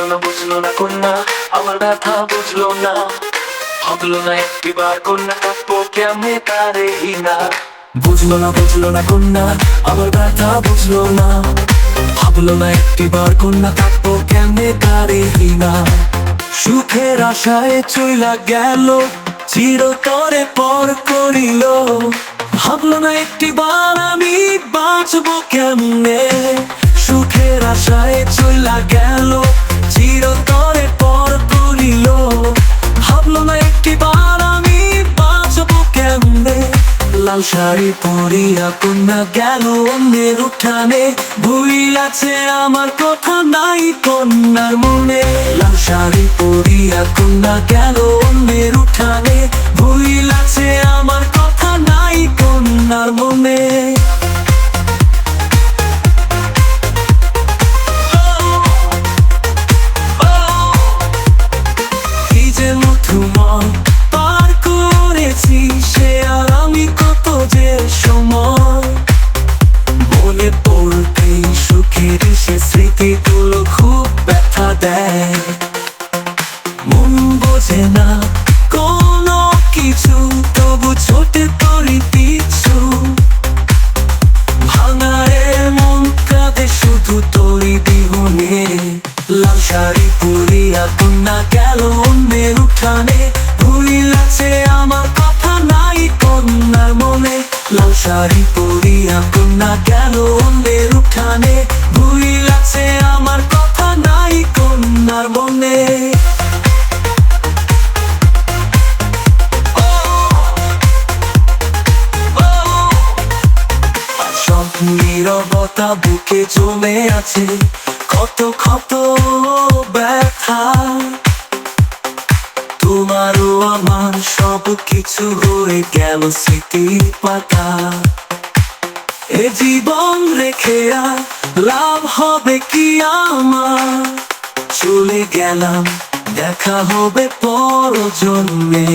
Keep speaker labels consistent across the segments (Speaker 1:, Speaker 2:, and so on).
Speaker 1: বুঝলো না বুঝলো না কন্যা, আমার ব্যথা বুঝলো না। ভাবলো না একটিবার কন্যা কাঁদবো কেমনে তারে হিনা। বুঝলো না বুঝলো না কন্যা, আমার ব্যথা বুঝলো না। ভাবলো না একটিবার কন্যা কাঁদবো কেমনে তারে হিনা। সুখের আশায় চইলা গেল চির চিরতরে পর করিল। ভাবলো না একটিবার আমি বাঁচবো কেমনে? লাল শাড়ি পরিয়া কন্যা গেল অন্যের উঠানে। আছে আমার কথা নাই কন্যার মনে। লাল শাড়ি পরিয়া কন্যা গেল অন্যের উঠানে। আছে আমার কথা নাই কন্যার মনে। কি পড়তেই সুখের সে স্মৃতিগুলো খুব ব্যথা দেয়। মন বোঝে না, কোনো কিছু, তবু ছোটে তোরই পিছু ভাঙারে মন কাঁদে শুধু তোরই বিহনে লাল শাড়ি পরিয়া কন্যা গেল অন্যের উঠানে। ভুল আছে আমার কথা নাই কন্যার মনে। লাল শাড়ি পরিয়া কন্যা গেল অন্যের উঠানে ভুল আছে আমার কথা, নাই কন্যার মনে। নীরবতা বুকে জমে আছে কত ক্ষত ব্যথা। তোমারও আমার সব কিছু হয়ে গেল স্মৃতি পাতা। এ জীবন রেখে লাভ হবে কি আমার? চলে গেলাম, দেখা হবে পর জন্মে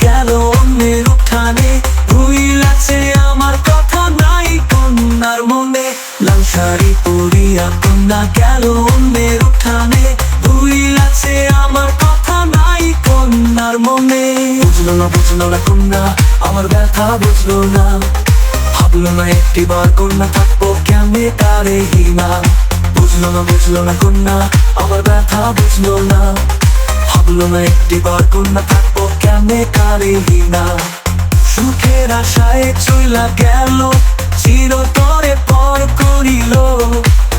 Speaker 1: গেল অন্যের উঠানে। ভুল আছে আমার কথা, নাই কন্যার মনে। লাল শাড়ি পরিয়া গেল অন্যের উঠানে। ভুল আছে আমার কন্যার মনে। বুঝলো না বুঝলো না কন্যা, আমার ব্যথা বুঝলো না। ভাবলো না একটি বার কন্যা থাকব কেমনে তারে হিনা। বুঝলো না বুঝলো না কন্যা, আমার ব্যথা বুঝলো না। ভাবলো না একটি বার কন্যা থাকব কেমনে কারে হিনা। সুখের আশায় চইলা গেল, চিরতরে পর করিল।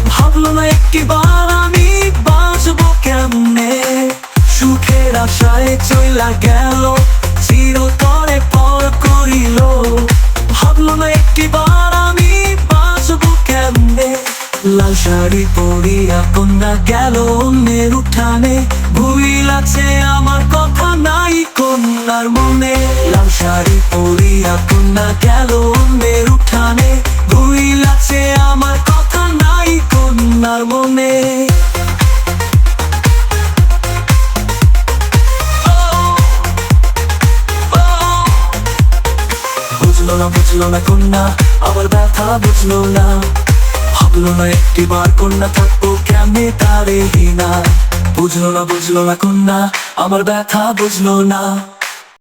Speaker 1: ভাবলো না একটি বার আমার কথা নাই কন্যার মনে। লাল শাড়ি পরিয়া কন্যা গেল অন্যের উঠানে। ভুল আছে আমার কথা নাই কন্যার মনে। না, বুঝলো না কন্যা আমার ব্যথা বুঝলো না। ভাবলো না একটি বার কন্যা থাকব কেমনে তারে হিনা। বুঝলো না বুঝলো না কন্যা আমার ব্যথা বুঝলো না।